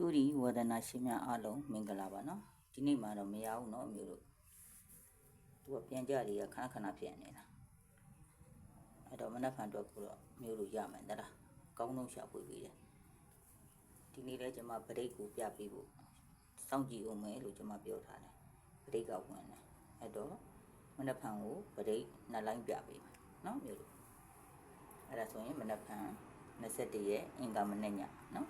တူရီဝဒနာရှင်များအားလုံးမင်္ဂလာပါနော်ဒီနေ့မှတော့မရဘူးနော်အမျိုးတို့သူကပြန်ကြတွေကခဏခဏဖြစ်နေတာအဲ့တော့မနက်ဖြန်အတွက်ကိုတော့မျိုးတို့ရမယ်တလားအကောင်းဆုံးရှာဖွေပေးတယ်ဒီနေ့လည်းကျွန်မဗရိတ်ကိုပြပေးဖို့စောင့်ကြည့်အောင်မယ်လို့ကျွန်မပြောထားတယ်ဗရိတ်ကဝင်တယ်အဲ့တော့မနက်ဖြန်ကိုဗရိတ်နှစ်လိုင်းပြပေးမယ်နော်မျိုးတို့အဲ့ဒါဆိုရင်မနက်ဖြန်21ရက်အင်္ဂါမနေ့ညနော်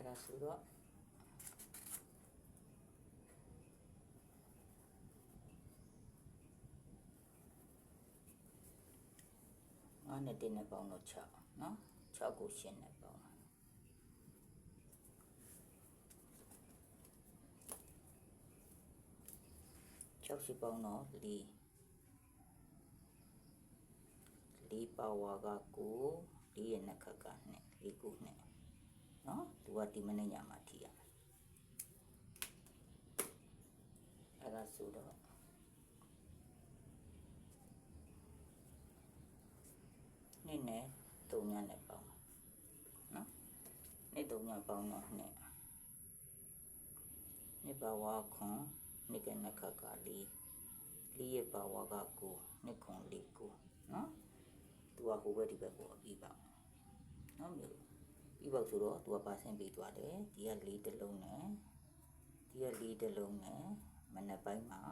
အဲ့ဒါ ဆိုတော့ငါးနဲ့တင်းနဲ့ပေါင်းတော့6နော်6ကိုရှင်းနဲ့ပေါင်းတာ6ရှိပေါင်းတော့4 4ပါဝါကကို4ရဲ့နှစ်ခက်ကနဲ့4ကိုနဲ့ နော်သူကဒီမနေ့ညမှာထိရမယ်အဲ့ဒါဆိုတော့နေ့နဲ့တုံညနဲ့ပေါင်းမယ်နော်နေ့တုံညပေါင်းတော့နေ့နေ့ပါဝါခွန်နေ့ကနခကလေးလေးရဲ့ပါဝါကကိုနေ့ခွန်လေးကိုနော်သူကဟိုဘက်ဒီဘက်ကိုအပြီးပါနော်မျိုး ပြီးပေါ့ဆိုတော့သူကပါဆင်းပြီးသွားတယ်ဒီကလေးတစ်လုံးနဲ့ဒီကလေးတစ်လုံးနဲ့မနက်ပိုင်းမှာ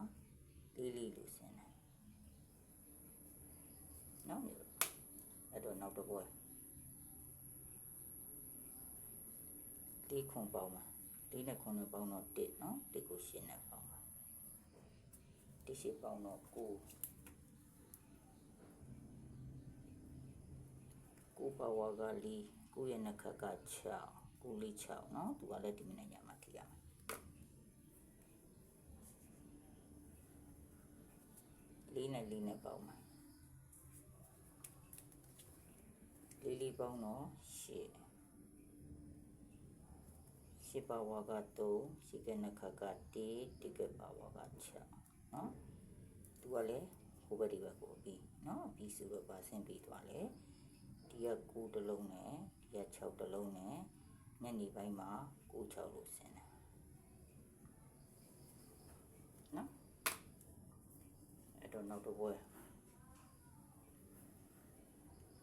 လေးလေးလို့ဆင်းတယ်နော်မျိုးအဲ့တော့နောက်တစ်ပွဲလေးခွန်ပေါင်းမှာလေးနဲ့ခွန်နဲ့ပေါင်းတော့တစ်နော်တစ်ကိုရှင်းနဲ့ပေါင်းမှာတစ်ရှိပေါင်းတော့ကိုကိုပါဝါကလေး ကိုရဲ့နှက်ခက်က6ကိုလေး6เนาะသူကလည်းဒီမနေ့ညမှာထိရမယ်လေးနဲ့လေးနဲ့ပေါင်းမှာလေးလေးပေါင်းတော့8 8ပါဝါက3ရှိကနှက်ခက်က1တိကပါဝါက6เนาะသူကလည်းဟိုဘက်ဒီဘက်ကိုပြီးเนาะပြီးဆိုတော့ပါဆင်းပြီးသွားတယ် ဒီက9တစ်လုံးနဲ့ ဒီက6တစ်လုံးနဲ့ညနေပိုင်းမှာ9 6လို့ဆင်းတယ်နော်အဲ့တော့နောက်တစ်ပွဲ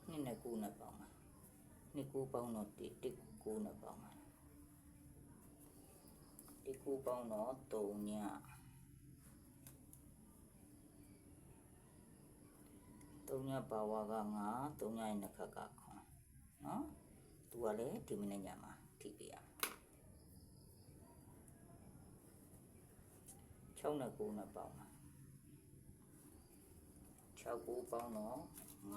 နှစ်နဲ့9နဲ့ပေါင်းမှာနှစ်9ပေါင်းတော့1 1 9နဲ့ပေါင်းမှာ1 9ပေါင်းတော့3ည3ညပါဝါက9 3ညရဲ့နှစ်ခက်ကခွန်နော် သူကလည်းဒီမိနစ်ညမှာထိပြရ6နဲ့9နဲ့ပေါင်းမှာ6 9ပေါင်းတော့9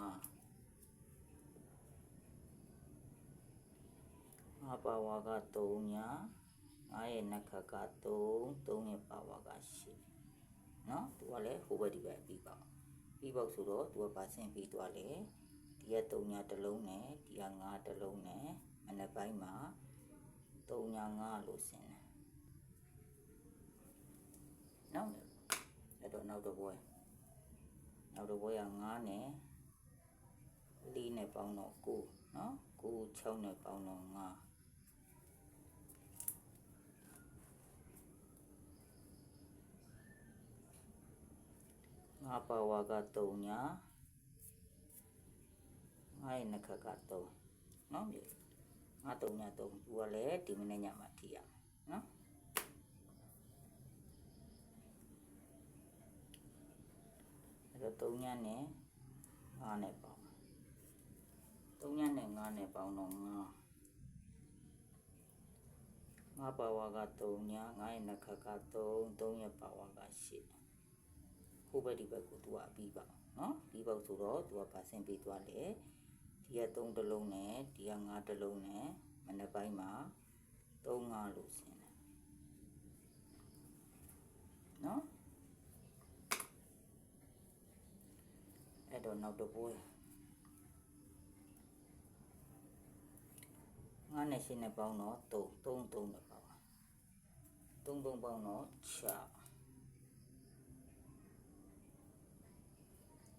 ငါပါဝါက3ညာငါရဲ့နှက်ခတ်က3 3ရဲ့ပါဝါက8เนาะသူကလည်းဟိုဘက်ဒီဘက်ပြီးပါပြီးပေါ့ဆိုတော့သူကပါဆင်းပြီးသွားလေ ဒီက3ညတစ်လုံးနဲ့ဒီက5တစ်လုံးနဲ့မနက်ပိုင်းမှာ3ည5လို့ဆင်းတယ်နောက်အဲ့တော့နောက်တစ်ပွဲနောက်တစ်ပွဲက9နဲ့4နဲ့ပေါင်းတော့9နော်9 6နဲ့ပေါင်းတော့9ငါပါဝါက3ညာ ငါရဲ့နှခတ်က3နော်မြေငါ3ညာ3သူကလည်းဒီမနေ့ညမှာထိရမယ်နော်အဲ့တော့3ညာနဲ့5နဲ့ပေါင်း3ညာနဲ့5နဲ့ပေါင်းတော့5ငါပါဝါက3ညာငါရဲ့နှခတ်က3 3ရဲ့ပါဝါက8ဟိုဘက်ဒီဘက်ကိုသူကအပြီးပါနော်ပြီးပေါက်ဆိုတော့သူကပါဆင်ပေးသွားလေ ဒီက3တလုံးနဲ့ဒီက5တလုံးနဲ့မနေ့ပိုင်းမှာ3 5လို့ဆင်တယ်နော်အဲ့တော့နောက်တစ်ပွဲငါးနဲ့ရှင်းနဲ့ပေါင်းတော့3 3 3နဲ့ပေါင်း3 3ပေါင်းတော့6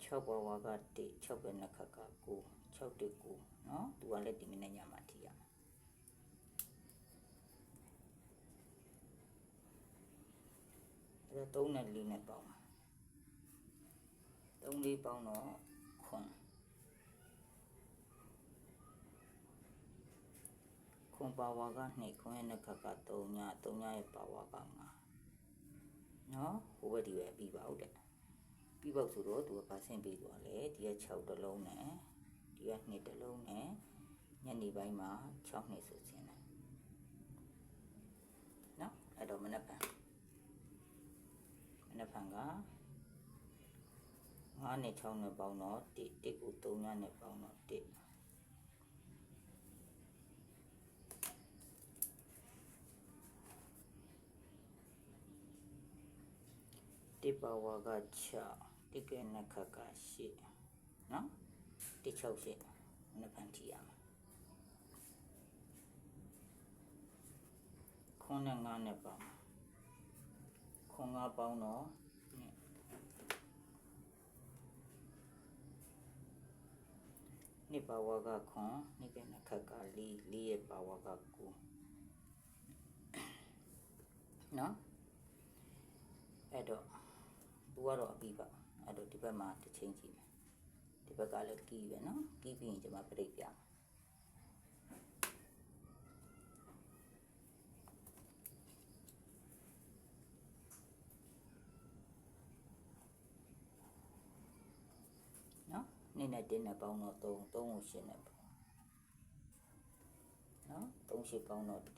6ဘဝက1 6ပဲနှစ်ခါက9 6တက်9เนาะသူကလည်းဒီမနေ့ညမှာထိရမှာအဲ့တော့3နဲ့4နဲ့ပေါင်းပါ3 4ပေါင်းတော့ခွန်ခွန်ပါဝါက2ခွန်ရဲ့နှစ်ခါက3ည3ညရဲ့ပါဝါက5เนาะဟိုဘက်ဒီပဲပြီးပါဦးတဲ့ ပြီးပေါက်ဆိုတော့သူကပါဆင့်ပေးသွားလေဒီက6တလုံးနဲ့ ဒီက2တလုံးနဲ့ညနေပိုင်းမှာ6နှစ်ဆိုစင်းတယ်နော်အဲ့တော့မနက်ဖြန်မနက်ဖြန်က9နဲ့6နဲ့ပေါင်းတော့1 1ကို3ညနဲ့ပေါင်းတော့1တိပဝါက6တိကဲနခက8နော် တိ6ရှမနက်ဖြန်ကြည့်ရမှာခွန်းနဲ့9နဲ့ပေါင်းခွန်း9ပေါင်းတော့နိပါဝါကခွန်နိကဲနခကလီလီရဲ့ပါဝါက9နော်အဲ့တော့သူကတော့အပြီးပါအဲ့တော့ဒီဘက်မှာတစ်ချိန်ကြည့်မယ်ဒီ ဘက်ကလည်းကီးပဲနော်ကီးပြီးရင်ကျွန်မပြိတ်ပြမယ်နော်နေ့နဲ့တင်းနဲ့ပေါင်းတော့3 3ကိုရှင်းနဲ့ပေါ့နော်3ရှိပေါင်းတော့1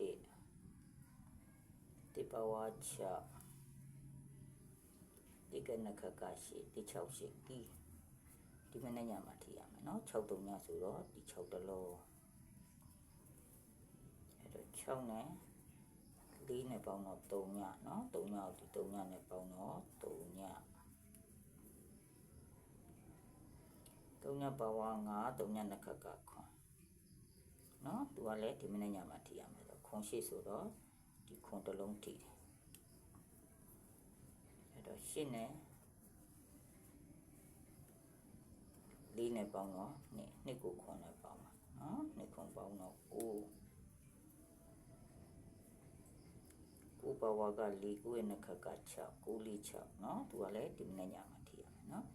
တိပဝါချဒီကနခကရှိဒီ6ရှိကီ ဒီမနေ့ညမှာထိရမယ်နော်6တုံညဆိုတော့ဒီ6တလုံးအဲ့တော့6နဲ့4နဲ့ပေါင်းတော့3ညနော်3ညကိုဒီ3ညနဲ့ပေါင်းတော့3ည3ညပါဝါ9 3ညနှစ်ခါကခွန်နော်သူကလည်းဒီမနေ့ညမှာထိရမယ်တော့ခွန်ရှိဆိုတော့ဒီခွန်တလုံးထိတယ်အဲ့တော့ရှင်းတယ် 4နဲ့ပေါင်းတော့2 2ကို9နဲ့ပေါင်းပါနော်2ခုပေါင်းတော့9 9ပါဝါက4 9ရဲ့နှခက်က6 9 4 6နော်သူကလည်းဒီမနေ့ညမှာထိရမယ်နော်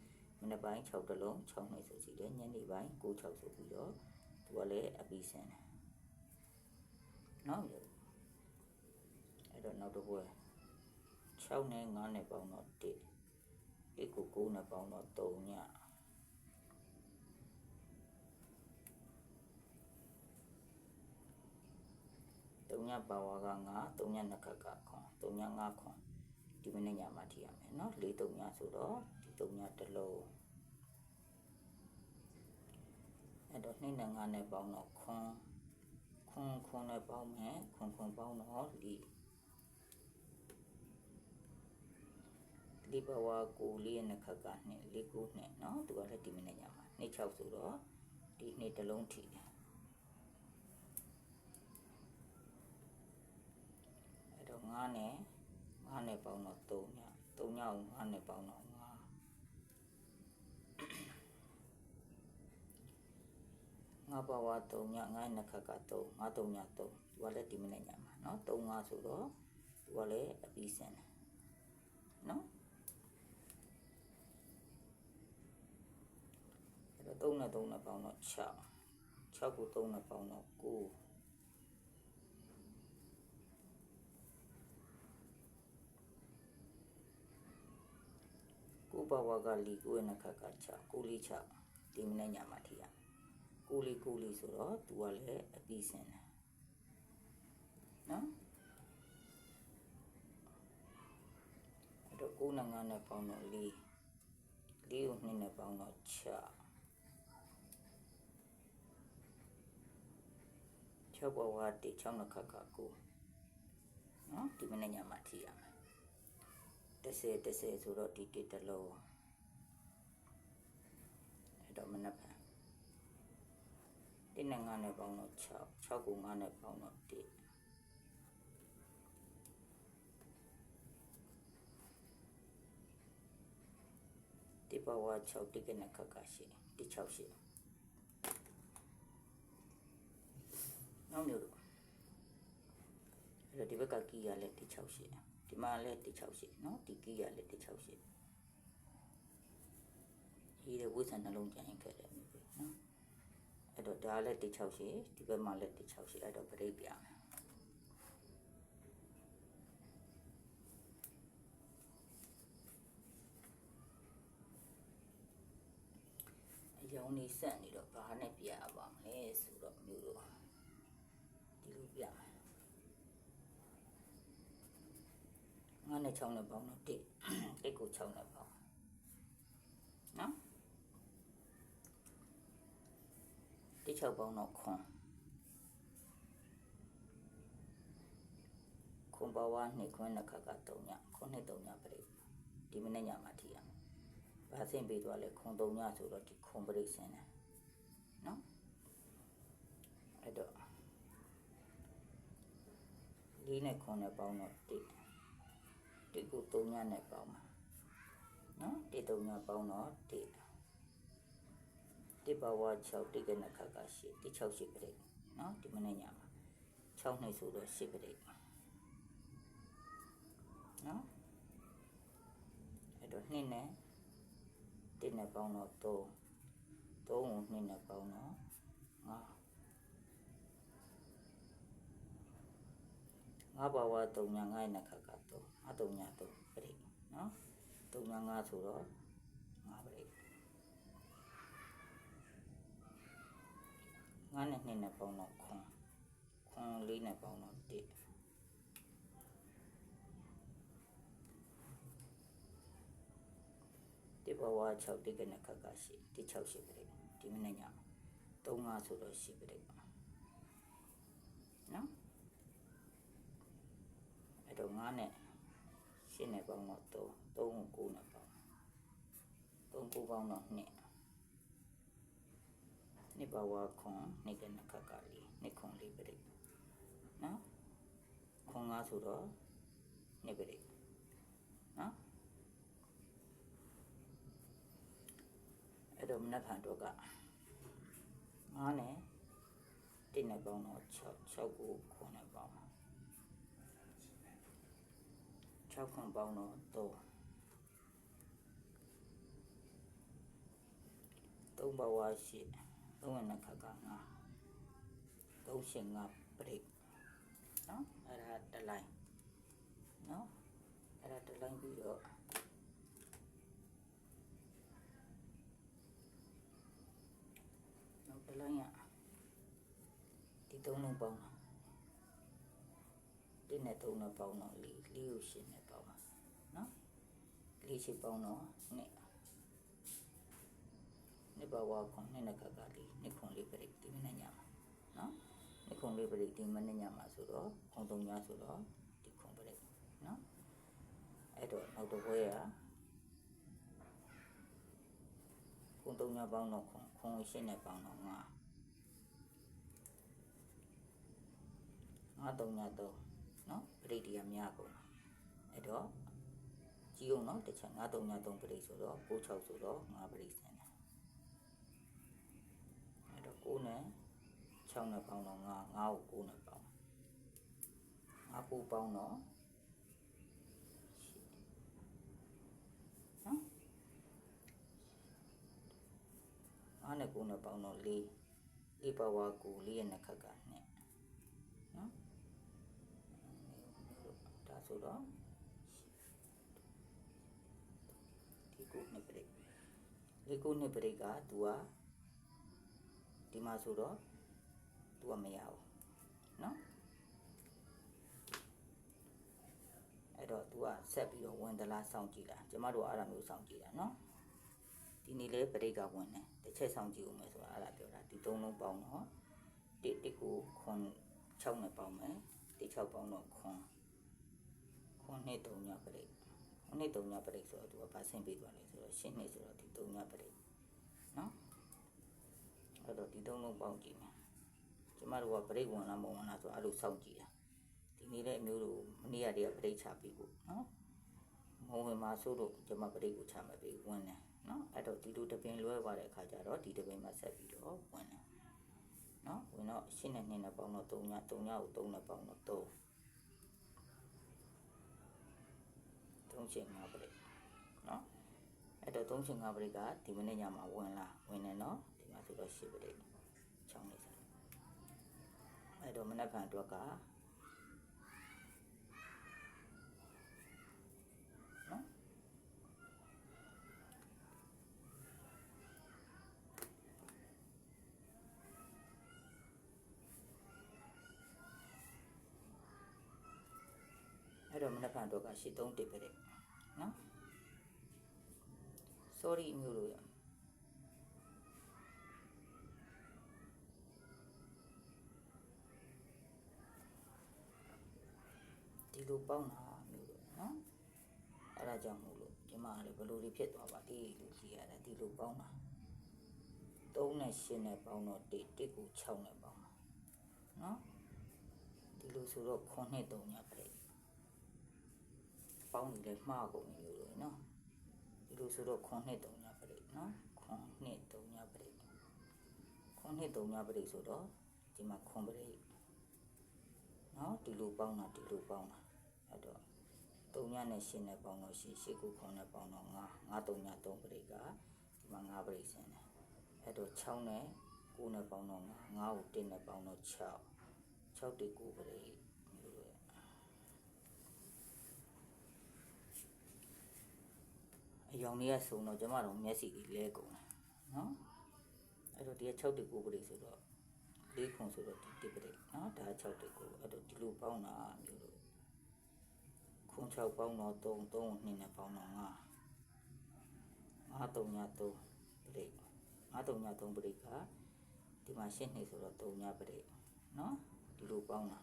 မနေ့ပိုင်း6တလုံး6နှိပ်ဆိုကြည့်တယ်ညနေပိုင်း9 6ဆိုပြီးတော့သူကလည်းအပီးစင်တယ်နော်အဲ့တော့နောက်တစ်ပွဲ6နဲ့9နဲ့ပေါင်းတော့1 1ကို9နဲ့ပေါင်းတော့3ည 3ညပါဝါက9 3ညနှစ်ခက်ကခွန်3ည5ခွန်ဒီမနေ့ညမှာထိရမယ်เนาะ4 3ညဆိုတော့ဒီ3ညတစ်လုံးအဲ့တော့2နဲ့9နဲ့ပေါင်းတော့ခွန်ခွန်ခွန်နဲ့ပေါင်းမယ်ခွန်ခွန်ပေါင်းတော့4ဒီဘဝကိုလေးနဲ့ခက်ကနှစ်လေးကိုနှစ်เนาะသူကလည်းဒီမနေ့ညမှာ2 6ဆိုတော့ဒီနှစ်တစ်လုံးထိတယ် 9နဲ့9နဲ့ပေါင်းတော့3ည3ညကို9နဲ့ပေါင်းတော့9 ငါဘဝ3ညငါနှစ်ခက်က3ငါ3ည3သူကလည်းဒီမနေ့ညမှာเนาะ3 5ဆိုတော့သူကလည်းအပြီးစင်တယ်เนาะအဲ့တော့3နဲ့3နဲ့ပေါင်းတော့6 6ကို3နဲ့ပေါင်းတော့9 ကိုဘဝကလီကိုရဲ့နှစ်ခက်က6ကိုလီ6ဒီမနေ့ညမှာထိရကိုလီကိုလီဆိုတော့သူကလည်းအပြီးစင်တယ်နော်အဲ့တော့9နဲ့9နဲ့ပေါင်းတော့4လေးကိုနှစ်နဲ့ပေါင်းတော့6 6ဘဝတိ6နှစ်ခါခါကိုနော်ဒီမနေ့ညမှာထိရမယ် 30 30ဆိုတော့ဒီတိတစ်လုံးအဲ့တော့မနက်ဖြန်ဒီနဲ့9နဲ့ပေါင်းတော့6 6ကို9နဲ့ပေါင်းတော့1ဒီဘဝ6တိကနဲ့ခါခါရှိဒီ6ရှိနောက်မျိုးတော့အဲ့တော့ဒီဘက်ကကီးရလဲဒီ6ရှိ ဒီမှာလဲဒီ6ရှိနော်ဒီကီးရလဲဒီ6ရှိဒီတဲ့ဝိဇ္ဇာနှလုံးကြရင်ခဲ့တယ်မျိုးပဲနော်အဲ့တော့ဒါလည်းဒီ6ရှိဒီဘက်မှာလည်းဒီ6ရှိအဲ့တော့ပြိပြမယ်အယောင်နေဆက်နေတော့ဘာနဲ့ပြရပါမလဲဆိုတော့မျိုးတော့ဒီလိုပြမယ် ငါနဲ့6နဲ့ပေါင်းတော့1 1ကို6နဲ့ပေါင်းနော်ဒီ6ပေါင်းတော့ခွန်ခွန်ပါဝါနှစ်ခွန်းနှစ်ခါက3ညခွန်နှစ်3ညပြိဒီမနေ့ညမှာထိရမယ်ဘာဆင့်ပေးသွားလဲခွန်3ညဆိုတော့ဒီခွန်ပြိဆင်းတယ်နော်အဲ့တော့လေးနဲ့ခွန်နဲ့ပေါင်းတော့1 ဒီကို3ညနဲ့ပေါင်းမှာနော်ဒီ3ညပေါင်းတော့1ဒီဘဝ6တိကနခကရှိဒီ6ရှိပြိနော်ဒီမနေ့ညမှာ6နှစ်ဆိုတော့10ပြိနော်အဲ့တော့နှစ်နဲ့တစ်နဲ့ပေါင်းတော့3 3ကိုနှစ်နဲ့ပေါင်းတော့5ငါဘဝ3ည9နဲ့ခါက3အ 3ည3ပြိနော်3ည9ဆိုတော့5ပြိငါနဲ့နှစ်နဲ့ပေါင်းတော့ခွန်ခွန်လေးနဲ့ပေါင်းတော့1ဒီဘဝ6တိကနခကရှိဒီ6ရှိပြိဒီမနေ့ည3 5ဆိုတော့ရှိပြိနော်အဲ့တော့9နဲ့ ရှင်းနဲ့ပေါင်းတော့3 3ကို9နဲ့ပေါင်း3ကိုပေါင်းတော့2နှစ်ဘဝခွန်နှစ်ကနခကလေးနှစ်ခွန်လေးပြိနော်ခွန်9ဆိုတော့နှစ်ပြိနော်အဲ့တော့မနက်ဖြန်တော့က9နဲ့1နဲ့ပေါင်းတော့6 6ကို9 6ခွန်ပေါင်းတော့3 3ဘဝရှိ3ဝနခက9 3ရှင်9ပြိနော်အဲ့ဒါတစ်လိုင်းနော်အဲ့ဒါတစ်လိုင်းပြီးတော့နောက်တစ်လိုင်းရဒီသုံးလုံးပေါင်းတာဒီနဲ့သုံးနဲ့ပေါင်းတော့လေးလေးကိုရှင်နဲ့ပေါင်းတာနော် လေးရှိပေါင်းတော့နှစ်နှစ်ဘဝခွန်နှစ်နဲ့ခကလေးနှစ်ခွန်လေးပြိဒီမနေ့ညမှာနော်နှစ်ခွန်လေးပြိဒီမနေ့ညမှာဆိုတော့ခွန်သုံးညဆိုတော့ဒီခွန်ပြိနော်အဲ့တော့နောက်တစ်ဘွဲကခွန်သုံးညပေါင်းတော့ခွန်ခွန်ရှင်းနဲ့ပေါင်းတော့ငါငါသုံးညသုံးနော်ပြိဒီကများကုန်အဲ့တော့ ကြည့်အောင်နော်တစ်ချက်ငါသုံးညသုံးပြိဆိုတော့6 6ဆိုတော့ငါပြိစင်တယ်အဲ့တော့9နဲ့6နဲ့ပေါင်းတော့ငါ9ကို9နဲ့ပေါင်းငါ9ပေါင်းတော့နော်ငါနဲ့9နဲ့ပေါင်းတော့4 4ပါဝါ9 4ရဲ့နှစ်ခက်က2နော်ဒါဆိုတော့ ဒီကိုနှစ်ပရိတ်က तू อ่ะဒီမှာဆိုတော့ तू อ่ะမရဘူးเนาะအဲ့တော့ तू อ่ะဆက်ပြီးတော့ဝင်သလားစောင့်ကြည့်လားကျမတို့အဲ့ဒါမျိုးစောင့်ကြည့်တာเนาะ ဒီနေ့လဲပရိတ်ကဝင်တယ်တစ်ချက်ဆောင်ကြည့်ဦးမယ်ဆိုတာအဲ့ဒါပြောတာဒီသုံးလုံးပေါင်းတော့တစ်တစ်ကိုခွန်6နဲ့ပေါင်းမယ်တစ်6ပေါင်းတော့ခွန်ခွန်နှစ်3ညပရိတ်ခွ န်နှစ်3ညပရိတ်ဆိုတော့သူကဗာဆင်းပေးသွားတယ်ဆိုတော့ရှင်းနှစ်ဆိုတော့ဒီ3ညပရိတ်နော်အဲ့တော့ဒီသုံးလုံးပေါင်းကြည့်မယ်ကျမတို့ကပရိတ်ဝင်လားမဝင်လားဆိုတော့အဲ့လိုစောင့်ကြည့်တာဒီနေ့လည်းအမျိုးတို့မနေ့ကတည်းကပရိတ်ချပြီးဖို့နော်မုံဝင်မှာဆိုလို့ကျွန်မပရိတ်ကိုချမယ်ပြီးဝင်တယ်နော်အဲ့တော့ဒီလိုတပင်လွဲသွားတဲ့အခါကျတော့ဒီတပင်မှာဆက်ပြီးတော့ဝင်တယ်နော်ဝင်တော့ရှင်းနဲ့နှင်းနဲ့ပေါင်းတော့3ည3ညကို3နဲ့ပေါင်းတော့3 3ချင်း5ပရိတ်နော်အဲ့တော့3ချင်း5ပရိတ်ကဒီမနေ့ညမှာဝင်လာဝင်တယ်နော်ဒီမှာဆိုတော့10ပရိတ်6နေစားအဲ့တော့မနက်ဖြန်အတွက်က မနက်ဖြန်တော့က83တစ်ပဲတဲ့နော် sorry အမျိုးတို့ရဒီလိုပေါင်းတာအမျိုးတို့နော်အဲ့ဒါကြောင့်မို့လို့ကျမကလည်းဘယ်လိုတွေဖြစ်သွားပါလဲလို့ကြည့်ရတာဒီလိုပေါင်းတာ3နဲ့8နဲ့ပေါင်းတော့1 1ကို6နဲ့ပေါင်းတာနော်ဒီလိုဆိုတော့9နဲ့3ညပြည့် ပေါင်းနေလဲမှားကုန်ပြီလို့နော်ဒီလိုဆိုတော့ခွန်နှစ်3ညပရိတ်နော်ခွန်နှစ်3ညပရိတ်ခွန်နှစ်3ညပရိတ်ဆိုတော့ဒီမှာခွန်ပရိတ်နော်ဒီလိုပေါင်းတာဒီလိုပေါင်းတာအဲ့တော့3ညနဲ့8နဲ့ပေါင်းတော့8 8ကိုခွန်နဲ့ပေါင်းတော့9 9 3ည3ပရိတ်ကဒီမှာ9ပရိတ်ဆင်းတယ်အဲ့တော့6နဲ့9နဲ့ပေါင်းတော့9 9ကို1နဲ့ပေါင်းတော့6 6တိ9ပရိတ်မျိုးလိုရ အယောင်လေးကစုံတော့ကျမတို့မျက်စိလေးလဲကုန်တယ်နော်အဲ့တော့ဒီက6တိကိုပရိဆိုတော့လေးခွန်ဆိုတော့ဒီတိပရိနော်ဒါ6တိကိုအဲ့တော့ဒီလိုပေါင်းတာမျိုးလို့ခွန်6ပေါင်းတော့3 3 2နဲ့ပေါင်းတော့5 5 3ည3ပရိ5 3ည3ပရိကဒီမှာရှင်းနေဆိုတော့3ညပရိနော်ဒီလိုပေါင်းတာ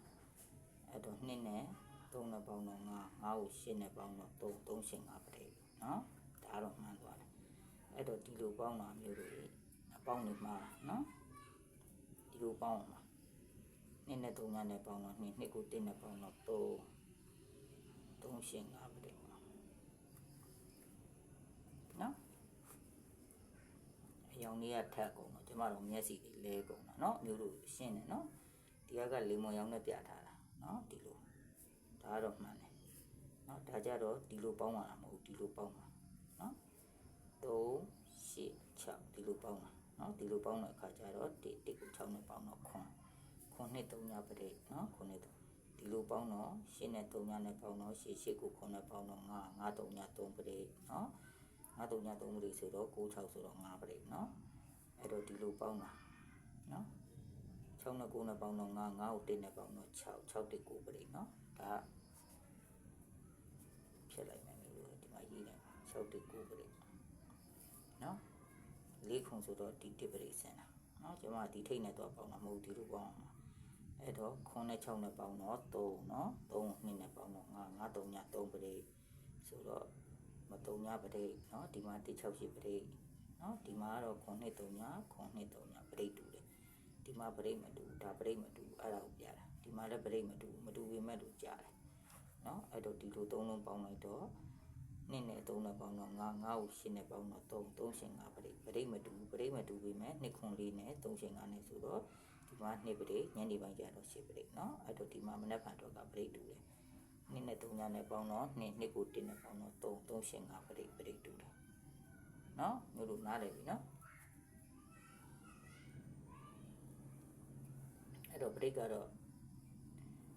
အဲ့တော့2နဲ့3နဲ့ပေါင်းတော့5 5ကို8နဲ့ပေါင်းတော့3 3ရှင်း5ပရိနော် ဒါတော့မှန်သွားတယ်အဲ့တော့ဒီလိုပေါင်းတာမျိုးတွေအပေါင်းနေမှာနော်ဒီလိုပေါင်းအောင်ပါနှစ်နဲ့သုံးညနဲ့ပေါင်းတော့နှစ်နှစ်ကိုတင်းနဲ့ပေါင်းတော့သုံးသုံးရှင်းငါပြည့်နော်အယောင်လေးကထက်ကုန်တော့ကျမတို့မျက်စိတွေလဲကုန်တာနော်မျိုးတို့ရှင်းတယ်နော်ဒီကကလေမွန်ရောင်နဲ့ပြထားတာနော်ဒီလိုဒါကတော့မှန်တယ်နော်ဒါကြတော့ဒီလိုပေါင်းရတာမဟုတ်ဘူးဒီလိုပေါင်းတာနော် 3 8 6ဒီလိုပေါင်းတာနော်ဒီလိုပေါင်းတဲ့အခါကျတော့1 1ကို6နဲ့ပေါင်းတော့ခွန်ခွန်နဲ့3ညပရိနော်ခွန်နဲ့ဒီလိုပေါင်းတော့8နဲ့3ညနဲ့ပေါင်းတော့8 8ကိုခွန်နဲ့ပေါင်းတော့9 9 3ည3ပရိနော်9 3ည3ပရိဆိုတော့9 6ဆိုတော့9ပရိနော်အဲ့တော့ဒီလိုပေါင်းတာနော်6နဲ့9နဲ့ပေါင်းတော့9 9ကို1နဲ့ပေါင်းတော့6 6တိ9ပရိနော်ဒါဖြစ်လိုက်မယ်မျိုးဒီမှာရေးတယ်6တိ9ပရိနော် လေးခုံဆိုတော့ဒီတစ်ပရိဆင်တာနော်ကျွန်မဒီထိတ်နဲ့တော့ပေါင်းတာမဟုတ်ဒီလိုပေါင်းအောင်အဲ့တော့ခွန်းနဲ့6နဲ့ပေါင်းတော့3နော်3နှစ်နဲ့ပေါင်းတော့9 9 3ည3ပရိဆိုတော့မ3ညပရိနော်ဒီမှာ168ပရိနော်ဒီမှာကတော့ခွန်းနှစ်3ညခွန်းနှစ်3ညပရိတူတယ်ဒီမှာပရိမတူဒါပရိမတူအဲ့ဒါကိုပြတာဒီမှာလည်းပရိမတူမတူပေမဲ့တူကြားတယ်နော်အဲ့တော့ဒီလိုသုံးလုံးပေါင်းလိုက်တော့ နှစ်နဲ့3နဲ့ပေါင်းတော့9 9ကို8နဲ့ပေါင်းတော့3 3ရှင်5ပရိပရိမတူပရိမတူပေမဲ့နှစ်ခွန်လေးနဲ့3ရှင်5နဲ့ဆိုတော့ဒီမှာနှစ်ပရိညနေပိုင်းကျတော့8ပရိနော်အဲ့တော့ဒီမှာမနက်ဖြန်တော့ကပရိတူတယ်နှစ်နဲ့3ညနဲ့ပေါင်းတော့နှစ်နှစ်ကို1နဲ့ပေါင်းတော့3 3ရှင်5ပရိပရိတူတယ်နော်မျိုးတို့နားလည်ပြီနော်အဲ့တော့ပရိကတော့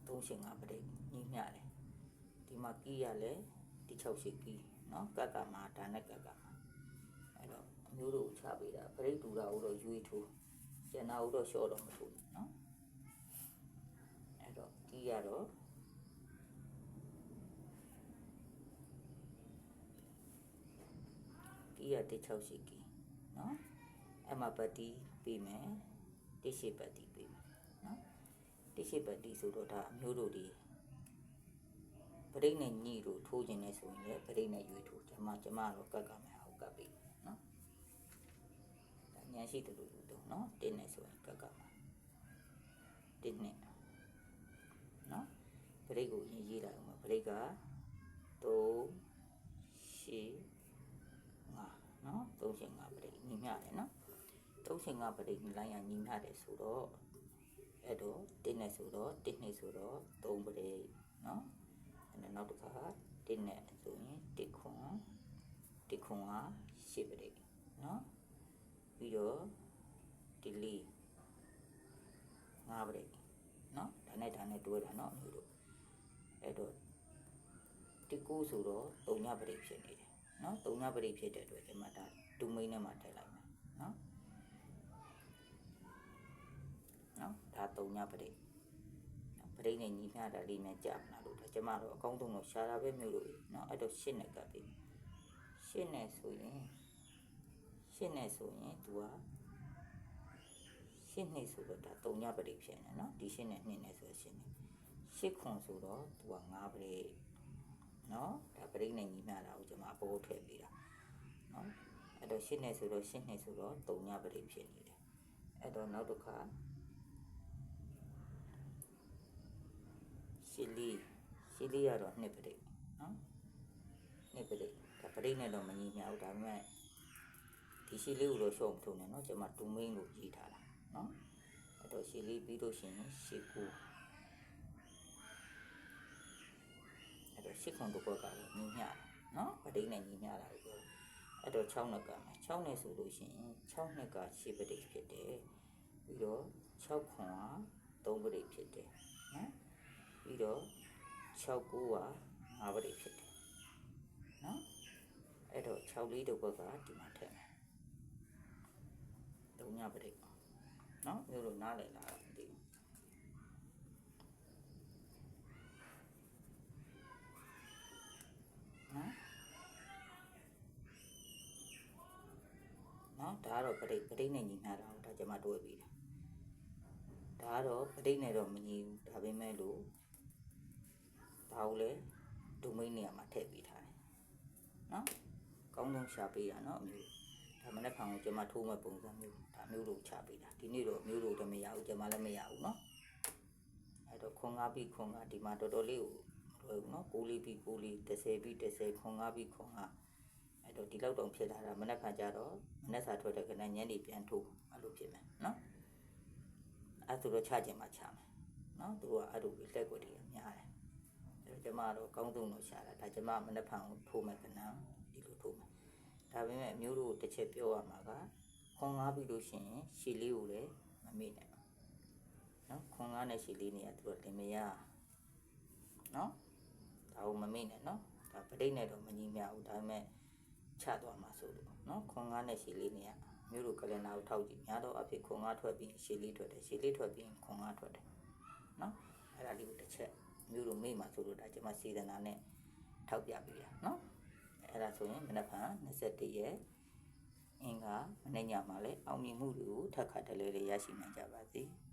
3ရှင်5ပရိညီမျှတယ်ဒီမှာကီးရလဲ ဒီ6ရှိကီးနော်ကက်ကမှာဒါနဲ့ကက်ကမှာအဲ့တော့အမျိုးတို့ချပေးတာပရိတူတာကိုတော့ရွေးထိုးကျန်တာကိုတော့ရှော့တော့မထိုးဘူးနော်အဲ့တော့ကီးရတော့ကီးရတစ်6ရှိကီးနော်အမပတိပြီးမယ်တိရှိပတိပြီးမယ်နော်တိရှိပတိဆိုတော့ဒါအမျိုးတို့ဒီ ပရိနဲ့ညိတို့ထိုးခြင်းနဲ့ဆိုရင်လည်းပရိနဲ့ရွေထိုးကျမကျမတော့ကတ်ကမယ်ဟုတ်ကတ်ပြီနော်ဒါညာရှိတယ်လို့လို့နော်တင်းနဲ့ဆိုရင်ကတ်ကမယ်တင်းနဲ့နော်ပရိကိုအရင်ရေးလိုက်အောင်ပါပရိက3ရှိ5နော်3ရှိ5ပရိညီမျှတယ်နော်3ရှိ5ပရိညီလိုက်ရညီမျှတယ်ဆိုတော့အဲ့တော့တင်းနဲ့ဆိုတော့တင်းနဲ့ဆိုတော့3ပရိနော် အဲ့တော့နောက်တစ်ခါတင်းနဲ့ဆိုရင်တစ်ခွန်တစ်ခွန်က10ပရိနော်ပြီးတော့ဒီလီ5ပရိနော်ဒါနဲ့ဒါနဲ့တွဲတာနော်အမျိုးတို့အဲ့တော့ဒီကိုဆိုတော့တုံညပရိဖြစ်နေတယ်နော်တုံညပရိဖြစ်တဲ့အတွက်ဒီမှာဒါဒူမိန်းထဲမှာထည့်လိုက်မယ်နော်နော်ဒါတုံညပရိ နော်ပရိနဲ့ညီမျှတာလေးနဲ့ကြာမလားလို့ဒါကျမတို့အကောင်းဆုံးတော့ရှားတာပဲမျိုးလို့နော်အဲ့တော့ရှင်းနဲ့ကပ်ပြီရှင်းနဲ့ဆိုရင်ရှင်းနဲ့ဆိုရင် तू ကရှင်းနေဆိုတော့ဒါတုံညပရိဖြစ်နေနော်ဒီရှင်းနဲ့နှင်းနဲ့ဆိုရှင်းနေရှစ်ခွန်ဆိုတော့ तू က9ပရိနော်ဒါပရိနဲ့ညီမျှတာကိုကျွန်မအပေါ်ထည့်ပေးတာနော်အဲ့တော့ရှင်းနေဆိုတော့ရှင်းနေဆိုတော့တုံညပရိဖြစ်နေတယ်အဲ့တော့နောက်တစ်ခါ ရှီလီရှီလီကတော့နှစ်ပရိနော်နှစ်ပရိဒါပရိနဲ့တော့မညီမျှဘူးဒါပေမဲ့ဒီရှီလီကိုတော့ရှုံးမထုံနဲ့နော်ကျွန်မဒူမိန်းကိုရေးထားတာနော်အဲ့တော့ရှီလီပြီးလို့ရှိရင်ရှီကူအဲ့တော့ရှစ်ခွန်တစ်ခွက်ကတော့ညီမျှတယ်နော်ပဋိနဲ့ညီမျှတာကိုပြောအဲ့တော့6နှစ်ကမယ်6နှစ်ဆိုလို့ရှိရင်6နှစ်ကရှစ်ပဋိဖြစ်တယ်ပြီးတော့6ခွန်က3ပဋိဖြစ်တယ်နော် ပြီးတော့6ကိုက5ပဋိဖြစ်တယ်နော်အဲ့တော့6လေးတစ်ခွက်ကဒီမှာထည့်မယ်3ညပဋိနော်မျိုးလို့နားလည်လာတာမသိဘူးနော်နော်ဒါကတော့ပရိပရိနဲ့ညီမျှတာကိုဒါကျွန်မတွဲပြီးတာဒါကတော့ပရိနဲ့တော့မညီဘူးဒါပေမဲ့လို့ ဒါကိုလည်းဒိုမိန်းနေရာမှာထည့်ပေးထားတယ်နော်ကောင်းဆုံးရှာပေးတာနော်အမျိုးဒါမနေ့ကကိုကျွန်မထိုးမဲ့ပုံစံမျိုးဒါမျိုးလို့ချပေးတာဒီနေ့တော့မျိုးလို့တော့မရဘူးကျွန်မလည်းမရဘူးနော်အဲ့တော့ခွန်ကားပြီးခွန်ကားဒီမှာတော်တော်လေးကိုမလွယ်ဘူးနော်ကိုလေးပြီးကိုလေး30ပြီး30ခွန်ကားပြီးခွန်ကားအဲ့တော့ဒီလောက်တော့ဖြစ်လာတာမနေ့ကကြတော့မနေ့စာထွက်တဲ့ခဏညနေပြန်ထိုးအဲ့လိုဖြစ်မယ်နော်အဲ့ဒါတော့ချခြင်းမှချမယ်နော်သူကအဲ့လိုလက်ွက်တွေများတယ် အဲ့တော့ကျမတော့ကောင်းဆုံးလို့ရှာတာဒါကျမမနေ့ဖန်ကိုထိုးမယ်ခဏဒီလိုထိုးမယ်ဒါပေမဲ့အမျိုးတို့တစ်ချက်ပြောရမှာကခွန်ကားပြီးလို့ရှိရင်ရှီလေးကိုလည်းမမေ့နဲ့နော်ခွန်ကားနဲ့ရှီလေးနေရသူကလင်မယားနော်ဒါကိုမမေ့နဲ့နော်ဒါပဋိနဲ့တော့မညီမျှဘူးဒါပေမဲ့ချသွားမှာဆိုလို့နော်ခွန်ကားနဲ့ရှည်လေးနေရမျိုးတို့ကလန်နာကိုထောက်ကြည့်များတော့အဖြစ်ခွန်ကားထွက်ပြီးရှည်လေးထွက်တယ်ရှည်လေးထွက်ပြီးခွန်ကားထွက်တယ်နော်အဲ့ဒါလေးကိုတစ်ချက် မျိုးတို့မေ့မှာဆိုလို့ဒါကျွန်မစေတနာနဲ့ထောက်ပြပေးတာနော်အဲ့ဒါဆိုရင်မနက်ဖြန်21ရက်အင်္ဂါမနေ့ညမှာလည်းအောင်မြင်မှုတွေကိုထပ်ခါတလဲလေးရရှိနိုင်ကြပါစေ။